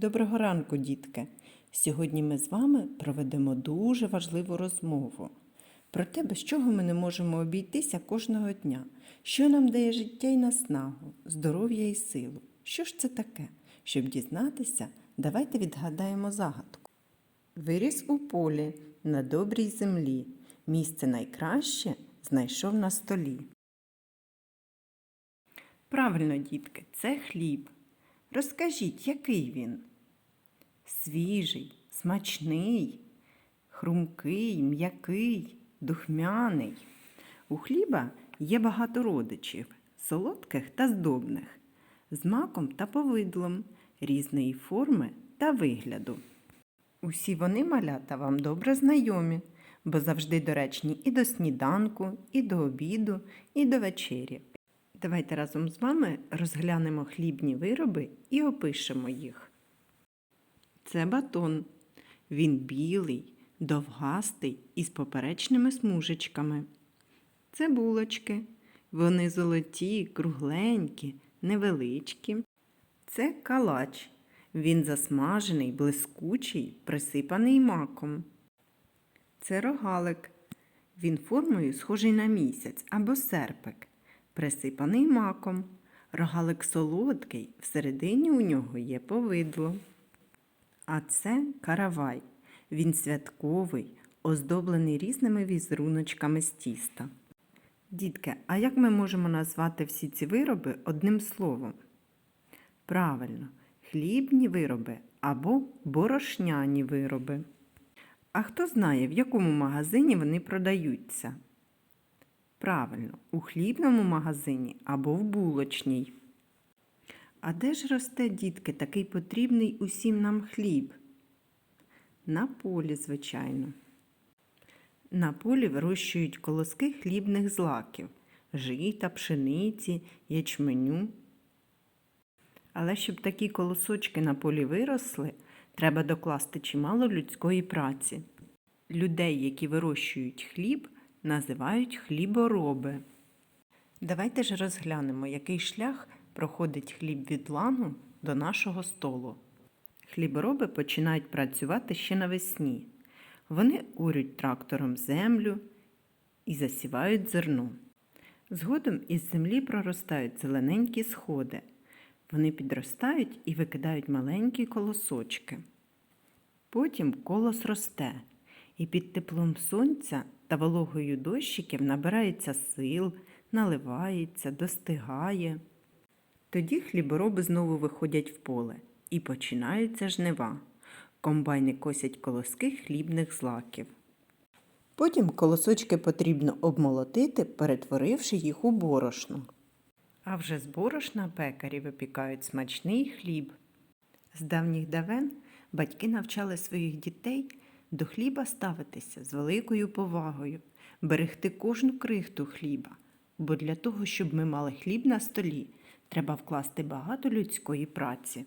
Доброго ранку, дітки! Сьогодні ми з вами проведемо дуже важливу розмову про те, без чого ми не можемо обійтися кожного дня, що нам дає життя і наснагу, здоров'я і силу. Що ж це таке? Щоб дізнатися, давайте відгадаємо загадку. Виріс у полі на добрій землі, місце найкраще знайшов на столі. Правильно, дітки, це хліб. Розкажіть, який він? Свіжий, смачний, хрумкий, м'який, духмяний. У хліба є багато родичів, солодких та здобних, з маком та повидлом, різної форми та вигляду. Усі вони малята вам добре знайомі, бо завжди доречні і до сніданку, і до обіду, і до вечері. Давайте разом з вами розглянемо хлібні вироби і опишемо їх. Це батон. Він білий, довгастий і з поперечними смужечками. Це булочки. Вони золоті, кругленькі, невеличкі. Це калач. Він засмажений, блискучий, присипаний маком. Це рогалик. Він формою схожий на місяць або серпик, присипаний маком. Рогалик солодкий, всередині у нього є повидло. А це каравай. Він святковий, оздоблений різними візеруночками з тіста. Дітки, а як ми можемо назвати всі ці вироби одним словом? Правильно, хлібні вироби або борошняні вироби. А хто знає, в якому магазині вони продаються? Правильно, у хлібному магазині або в булочній. А де ж росте, дітки, такий потрібний усім нам хліб? На полі, звичайно. На полі вирощують колоски хлібних злаків, жита, пшениці, ячменю. Але щоб такі колосочки на полі виросли, треба докласти чимало людської праці. Людей, які вирощують хліб, називають хлібороби. Давайте ж розглянемо, який шлях проходить хліб від лану до нашого столу. Хлібороби починають працювати ще навесні. Вони урють трактором землю і засівають зерно. Згодом із землі проростають зелененькі сходи. Вони підростають і викидають маленькі колосочки. Потім колос росте, і під теплом сонця та вологою дощиків набирається сил, наливається, достигає. Тоді хлібороби знову виходять в поле і починаються жнива. Комбайни косять колоски хлібних злаків. Потім колосочки потрібно обмолотити, перетворивши їх у борошно. А вже з борошна пекарі випікають смачний хліб. З давніх давен батьки навчали своїх дітей до хліба ставитися з великою повагою, берегти кожну крихту хліба, бо для того, щоб ми мали хліб на столі, треба вкласти багато людської праці.